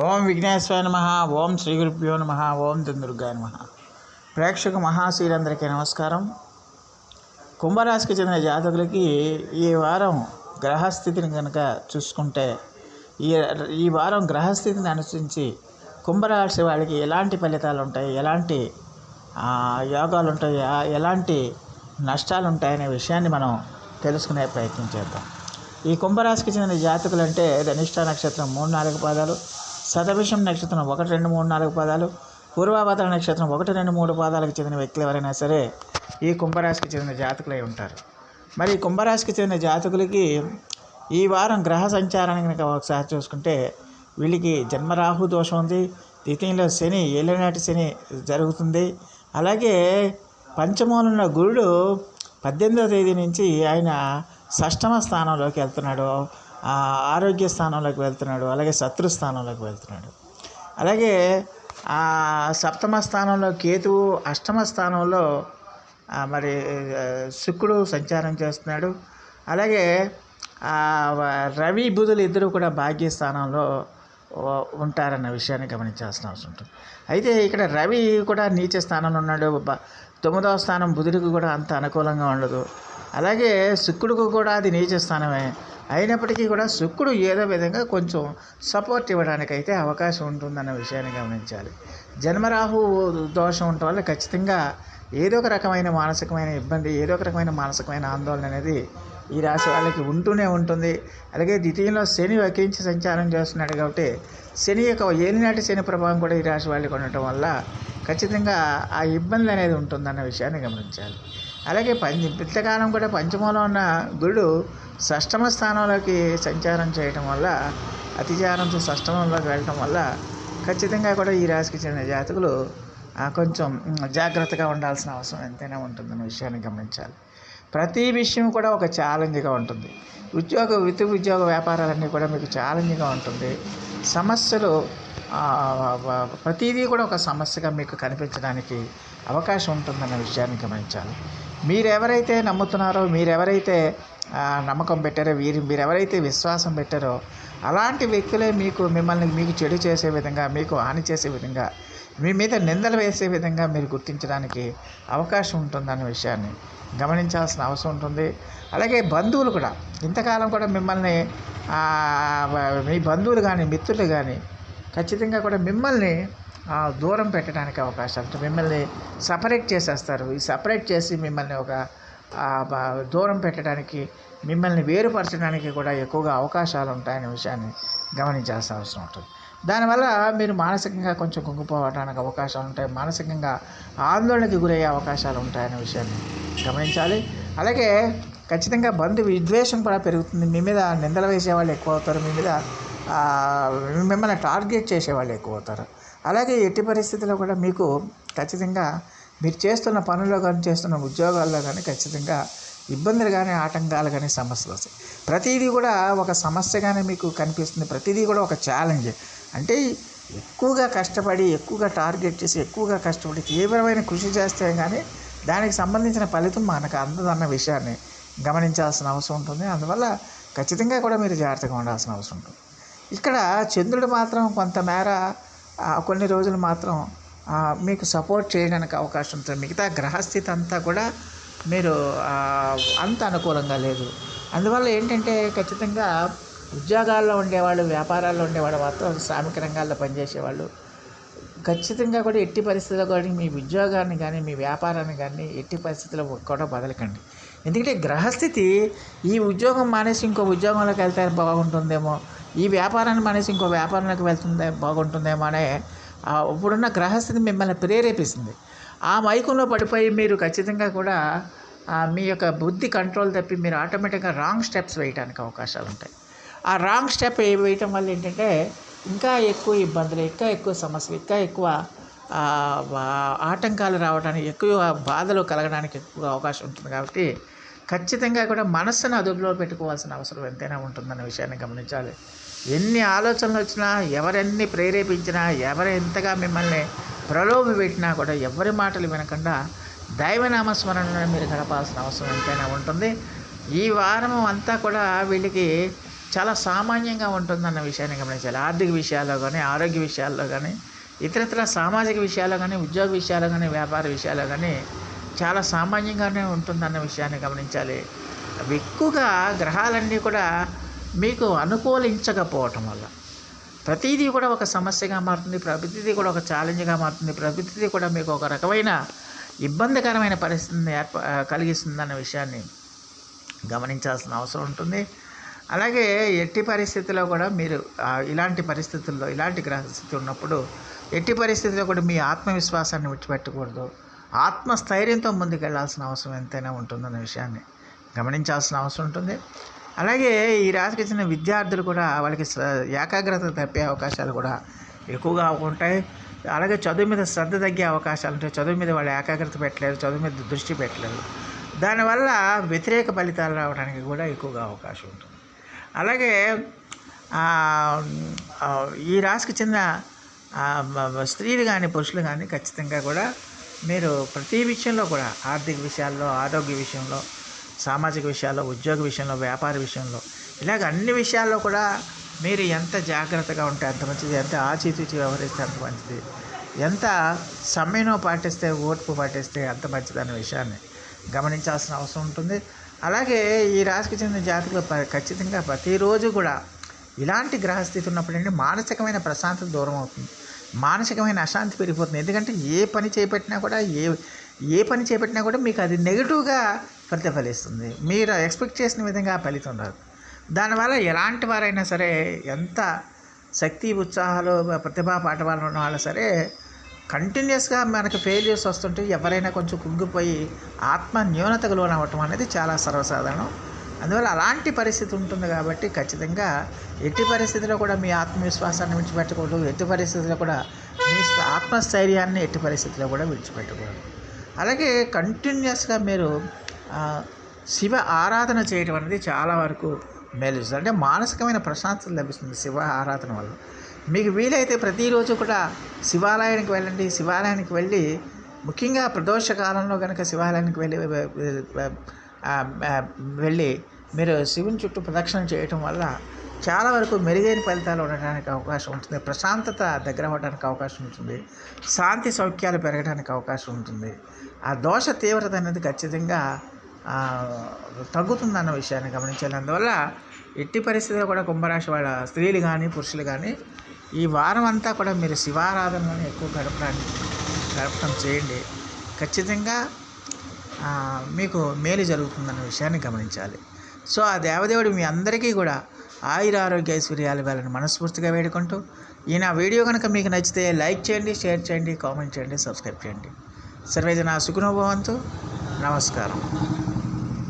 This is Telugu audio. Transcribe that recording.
ఓం విఘ్నేశ్వర నమ ఓం శ్రీ గురుభ్యో నమ ఓం దుర్గా నమ. ప్రేక్షక మహాశీలందరికీ నమస్కారం. కుంభరాశికి చెందిన జాతకులకి ఈ వారం గ్రహస్థితిని కనుక చూసుకుంటే ఈ ఈ వారం గ్రహస్థితిని అనుసరించి కుంభరాశి వాళ్ళకి ఎలాంటి ఫలితాలు ఉంటాయి ఎలాంటి యోగాలు ఉంటాయి ఎలాంటి నష్టాలు ఉంటాయనే విషయాన్ని మనం తెలుసుకునే ప్రయత్నం చేద్దాం. ఈ కుంభరాశికి చెందిన జాతకులు అంటే ధనిష్ట నక్షత్రం మూడు నాలుగు పాదాలు శతభిషం నక్షత్రం ఒకటి రెండు మూడు నాలుగు పాదాలు పూర్వాభద్ర నక్షత్రం ఒకటి రెండు మూడు పాదాలకు చెందిన వ్యక్తులు ఎవరైనా సరే ఈ కుంభరాశికి చెందిన జాతకులై ఉంటారు. మరి కుంభరాశికి చెందిన జాతకులకి ఈ వారం గ్రహ సంచారాన్ని కనుక ఒకసారి చూసుకుంటే వీళ్ళకి జన్మరాహు దోషం ఉంది. ద్వితీయంలో శని ఏలినాటి శని జరుగుతుంది. అలాగే పంచమూలంలో గురుడు పద్దెనిమిదవ తేదీ నుంచి ఆయన షష్టమ స్థానంలోకి వెళ్తున్నాడు. ఆరోగ్య స్థానంలోకి వెళ్తున్నాడు అలాగే శత్రు స్థానంలోకి వెళ్తున్నాడు. అలాగే ఆ సప్తమ స్థానంలో కేతువు అష్టమ స్థానంలో మరి శుక్రుడు సంచారం చేస్తున్నాడు. అలాగే రవి బుధులు ఇద్దరు కూడా భాగ్యస్థానంలో స్థానంలో ఉంటారన్న విషయాన్ని గమనించాల్సిన అవసరం ఉంటుంది. అయితే ఇక్కడ రవి కూడా నీచ స్థానంలో ఉన్నాడు. తొమ్మిదవ స్థానం బుధుడికి కూడా అంత అనుకూలంగా ఉండదు. అలాగే శుక్రుడికి కూడా అది నీచ స్థానమే. అయినప్పటికీ కూడా శుక్రుడు ఏదో విధంగా కొంచెం సపోర్ట్ ఇవ్వడానికైతే అవకాశం ఉంటుందన్న విషయాన్ని గమనించాలి. జన్మరాహు దోషం ఉండటం వల్ల ఖచ్చితంగా ఏదో ఒక రకమైన మానసికమైన ఇబ్బంది ఏదో ఒక రకమైన మానసికమైన ఆందోళన అనేది ఈ రాశి వాళ్ళకి ఉంటూనే ఉంటుంది. అలాగే ద్వితీయంలో శని వక్రించి సంచారం చేస్తున్నాడు కాబట్టి శని యొక్క ఏలినాటి శని ప్రభావం కూడా ఈ రాశి వాళ్ళకి ఉండటం వల్ల ఖచ్చితంగా ఆ ఇబ్బంది అనేది ఉంటుందన్న విషయాన్ని గమనించాలి. అలాగే పంచ ఇంతకాలం కూడా పంచమంలో ఉన్న గురుడు షష్టమ స్థానంలోకి సంచారం చేయటం వల్ల అతిచారంతో షష్టమంలోకి వెళ్ళటం వల్ల ఖచ్చితంగా కూడా ఈ రాశికి చెందిన జాతకులు కొంచెం జాగ్రత్తగా ఉండాల్సిన అవసరం ఎంతైనా ఉంటుందన్న విషయాన్ని గమనించాలి. ప్రతి విషయం కూడా ఒక ఛాలెంజ్గా ఉంటుంది. ఉద్యోగ విద్య ఉద్యోగ వ్యాపారాలన్నీ కూడా మీకు ఛాలెంజ్గా ఉంటుంది. సమస్యలు ప్రతిదీ కూడా ఒక సమస్యగా మీకు కనిపించడానికి అవకాశం ఉంటుందన్న విషయాన్ని గమనించాలి. మీరెవరైతే నమ్ముతున్నారో మీరెవరైతే నమ్మకం పెట్టారో వీరు మీరెవరైతే విశ్వాసం పెట్టారో అలాంటి వ్యక్తులే మీకు మిమ్మల్ని మీకు చెడు చేసే విధంగా మీకు హాని చేసే విధంగా మీ మీద నిందలు వేసే విధంగా మీరు గుర్తించడానికి అవకాశం ఉంటుందన్న విషయాన్ని గమనించాల్సిన అవసరం ఉంటుంది. అలాగే బంధువులు కూడా ఇంతకాలం కూడా మిమ్మల్ని మీ బంధువులు కానీ మిత్రులు కానీ ఖచ్చితంగా కూడా మిమ్మల్ని దూరం పెట్టడానికి అవకాశం ఉంటుంది మిమ్మల్ని సపరేట్ చేసేస్తారు. ఈ సపరేట్ చేసి మిమ్మల్ని ఒక దూరం పెట్టడానికి మిమ్మల్ని వేరుపరచడానికి కూడా ఎక్కువగా అవకాశాలు ఉంటాయనే విషయాన్ని గమనించాల్సిన అవసరం ఉంటుంది. దానివల్ల మీరు మానసికంగా కొంచెం కుంగిపోవడానికి అవకాశాలు ఉంటాయి మానసికంగా ఆందోళనకి గురయ్యే అవకాశాలు ఉంటాయనే విషయాన్ని గమనించాలి. అలాగే ఖచ్చితంగా బంధు విద్వేషం కూడా పెరుగుతుంది. మీ మీద నిందలు వేసేవాళ్ళు ఎక్కువ అవుతారు మీ మీద మిమ్మల్ని టార్గెట్ చేసేవాళ్ళు ఎక్కువ అవుతారు అలాగే ఎట్టి పరిస్థితుల్లో కూడా మీకు ఖచ్చితంగా మీరు చేస్తున్న పనుల్లో కానీ చేస్తున్న ఉద్యోగాల్లో కానీ ఖచ్చితంగా ఇబ్బందులు కానీ ఆటంకాలు కానీ సమస్యలు వస్తాయి. ప్రతిదీ కూడా ఒక సమస్యగానే మీకు కనిపిస్తుంది. ప్రతిదీ కూడా ఒక ఛాలెంజ్ అంటే ఎక్కువగా కష్టపడి ఎక్కువగా టార్గెట్ చేసి ఎక్కువగా కష్టపడి తీవ్రమైన కృషి చేస్తే కానీ దానికి సంబంధించిన ఫలితం మనకు అందదన్న విషయాన్ని గమనించాల్సిన అవసరం ఉంటుంది. అందువల్ల ఖచ్చితంగా కూడా మీరు జాగ్రత్తగా ఉండాల్సిన అవసరం ఉంటుంది. ఇక్కడ చంద్రుడు మాత్రం కొంతమేర కొన్ని రోజులు మాత్రం మీకు సపోర్ట్ చేయడానికి అవకాశం ఉంటుంది. మిగతా గ్రహస్థితి అంతా కూడా మీరు అంత అనుకూలంగా లేదు. అందువల్ల ఏంటంటే ఖచ్చితంగా ఉద్యోగాల్లో ఉండేవాళ్ళు వ్యాపారాల్లో ఉండేవాళ్ళు మాత్రం శ్రామిక రంగాల్లో పనిచేసేవాళ్ళు. ఖచ్చితంగా కూడా ఎట్టి పరిస్థితుల్లో కానీ మీ ఉద్యోగాన్ని కానీ మీ వ్యాపారాన్ని కానీ ఎట్టి పరిస్థితుల్లో కూడా బదలకండి ఎందుకంటే గ్రహస్థితి ఈ ఉద్యోగం మానేసి ఇంకో ఉద్యోగంలోకి వెళ్తే బాగుంటుందేమో ఈ వ్యాపారాన్ని మానేసి ఇంకో వ్యాపారంలోకి వెళ్తుందే బాగుంటుందేమో అనే ఇప్పుడున్న గ్రహస్థితి మిమ్మల్ని ప్రేరేపిస్తుంది. ఆ మైకంలో పడిపోయి మీరు ఖచ్చితంగా కూడా మీ యొక్క బుద్ధి కంట్రోల్ తప్పి మీరు ఆటోమేటిక్గా రాంగ్ స్టెప్స్ వేయడానికి అవకాశాలు ఉంటాయి. ఆ రాంగ్ స్టెప్ వేయటం వల్ల ఏంటంటే ఇంకా ఎక్కువ ఇబ్బందులు ఇంకా ఎక్కువ సమస్యలు ఇంకా ఎక్కువ ఆటంకాలు రావడానికి ఎక్కువ బాధలు కలగడానికి ఎక్కువ అవకాశం ఉంటుంది కాబట్టి ఖచ్చితంగా కూడా మనస్సును అదుపులో పెట్టుకోవాల్సిన అవసరం ఎంతైనా ఉంటుందన్న విషయాన్ని గమనించాలి. ఎన్ని ఆలోచనలు వచ్చినా ఎవరెన్ని ప్రేరేపించినా ఎవరు ఎంతగా మిమ్మల్ని ప్రలోభ పెట్టినా కూడా ఎవరి మాటలు వినకుండా దైవనామస్మరణను మీరు గడపాల్సిన అవసరం ఎంతైనా ఉంటుంది. ఈ వారం అంతా కూడా వీళ్ళకి చాలా సామాన్యంగా ఉంటుందన్న విషయాన్ని గమనించాలి. ఆర్థిక విషయాల్లో కానీ ఆరోగ్య విషయాల్లో కానీ ఇతరత్ర సామాజిక విషయాల్లో కానీ ఉద్యోగ విషయాల్లో కానీ వ్యాపార విషయాల్లో కానీ చాలా సామాన్యంగానే ఉంటుందన్న విషయాన్ని గమనించాలి. అవి ఎక్కువగా గ్రహాలన్నీ కూడా మీకు అనుకూలించకపోవటం వల్ల. ప్రతిదీ కూడా ఒక సమస్యగా మారుతుంది ప్రతిదీ కూడా ఒక ఛాలెంజ్గా మారుతుంది ప్రతిదీ కూడా మీకు ఒక రకమైన ఇబ్బందికరమైన పరిస్థితిని ఏర్ప కలిగిస్తుందన్న విషయాన్ని గమనించాల్సిన అవసరం ఉంటుంది. అలాగే ఎట్టి పరిస్థితిలో కూడా మీరు ఇలాంటి పరిస్థితుల్లో ఇలాంటి గ్రహస్థితి ఉన్నప్పుడు ఎట్టి పరిస్థితిలో కూడా మీ ఆత్మవిశ్వాసాన్ని విడిచిపెట్టకూడదు. ఆత్మస్థైర్యంతో ముందుకెళ్ళాల్సిన అవసరం ఎంతైనా ఉంటుందన్న విషయాన్ని గమనించాల్సిన అవసరం ఉంటుంది. అలాగే ఈ రాశికి చెందిన విద్యార్థులు కూడా వాళ్ళకి స- ఏకాగ్రత తప్పే అవకాశాలు కూడా ఎక్కువగా ఉంటాయి. అలాగే చదువు మీద శ్రద్ధ తగ్గే అవకాశాలు ఉంటాయి. చదువు మీద వాళ్ళు ఏకాగ్రత పెట్టలేరు చదువు మీద దృష్టి పెట్టలేరు. దానివల్ల వ్యతిరేక ఫలితాలు రావడానికి కూడా ఎక్కువగా అవకాశం ఉంటుంది. అలాగే ఈ రాశికి చెందిన స్త్రీలు కానీ పురుషులు కానీ ఖచ్చితంగా కూడా మీరు ప్రతి విషయంలో కూడా ఆర్థిక విషయాల్లో ఆరోగ్య విషయంలో సామాజిక విషయాల్లో ఉద్యోగ విషయంలో వ్యాపార విషయంలో. ఇలాగ అన్ని విషయాల్లో కూడా మీరు ఎంత జాగ్రత్తగా ఉంటే అంత మంచిది ఎంత ఆచితూచి వ్యవహరిస్తే అంత మంచిది. ఎంత సమయంలో పాటిస్తే ఓర్పు పాటిస్తే అంత మంచిది అనే విషయాన్ని గమనించాల్సిన అవసరం ఉంటుంది. అలాగే ఈ రాశికి చెందిన జాతకులు ఖచ్చితంగా ప్రతిరోజు కూడా ఇలాంటి గ్రహస్థితి ఉన్నప్పుడంటే మానసికమైన ప్రశాంతత దూరం అవుతుంది. మానసికమైన అశాంతి పెరిగిపోతుంది. ఎందుకంటే ఏ పని చేపట్టినా కూడా ఏ ఏ పని చేపట్టినా కూడా మీకు అది నెగిటివ్గా ప్రతిఫలిస్తుంది. మీరు ఎక్స్పెక్ట్ చేసిన విధంగా ఫలితం రాదు. దానివల్ల ఎలాంటి వారైనా సరే ఎంత శక్తి ఉత్సాహాలు ప్రతిభా పాఠవాలు ఉన్న వాళ్ళు సరే కంటిన్యూస్గా మనకి ఫెయిల్యూర్స్ వస్తుంటే ఎవరైనా కొంచెం కుంగిపోయి ఆత్మ న్యూనతకు లోనవ్వటం అనేది చాలా సర్వసాధారణం. అందువల్ల అలాంటి పరిస్థితి ఉంటుంది కాబట్టి ఖచ్చితంగా ఎట్టి పరిస్థితిలో కూడా మీ ఆత్మవిశ్వాసాన్ని విడిచిపెట్టకూడదు. ఎట్టి పరిస్థితిలో కూడా మీ ఆత్మస్థైర్యాన్ని ఎట్టి పరిస్థితిలో కూడా విడిచిపెట్టకూడదు. అలాగే కంటిన్యూస్గా మీరు శివ ఆరాధన చేయడం అనేది చాలా వరకు మేలు అంటే మానసికమైన ప్రశాంతత లభిస్తుంది శివ ఆరాధన వల్ల. మీకు వీలైతే ప్రతిరోజు కూడా శివాలయానికి వెళ్ళండి. శివాలయానికి వెళ్ళి ముఖ్యంగా ప్రదోష కాలంలో కనుక శివాలయానికి వెళ్ళి వెళ్ళి మీరు శివుని చుట్టూ ప్రదక్షిణ చేయటం వల్ల చాలా వరకు మెరుగైన ఫలితాలు ఉండడానికి అవకాశం ఉంటుంది. ప్రశాంతత దగ్గర అవ్వడానికి అవకాశం ఉంటుంది. శాంతి సౌఖ్యాలు పెరగడానికి అవకాశం ఉంటుంది. ఆ దోష తీవ్రత అనేది ఖచ్చితంగా తగ్గుతుందన్న విషయాన్ని గమనించాలి. అందువల్ల ఎట్టి పరిస్థితిలో కూడా కుంభరాశి వాళ్ళ స్త్రీలు కానీ పురుషులు కానీ ఈ వారం అంతా కూడా మీరు శివారాధనలను ఎక్కువ గడపడానికి గడపడం చేయండి. ఖచ్చితంగా మీకు మేలు జరుగుతుందన్న విషయాన్ని గమనించాలి. సో ఆ దేవదేవుడు మీ అందరికీ కూడా ఆయుర ఆరోగ్య ఐశ్వర్యాలు ఇవ్వాలని మనస్ఫూర్తిగా వేడుకుంటూ ఈ నా వీడియో కనుక మీకు నచ్చితే లైక్ చేయండి షేర్ చేయండి కామెంట్ చేయండి సబ్స్క్రైబ్ చేయండి. సర్వేజన సుఖనుభవంతో నమస్కారం.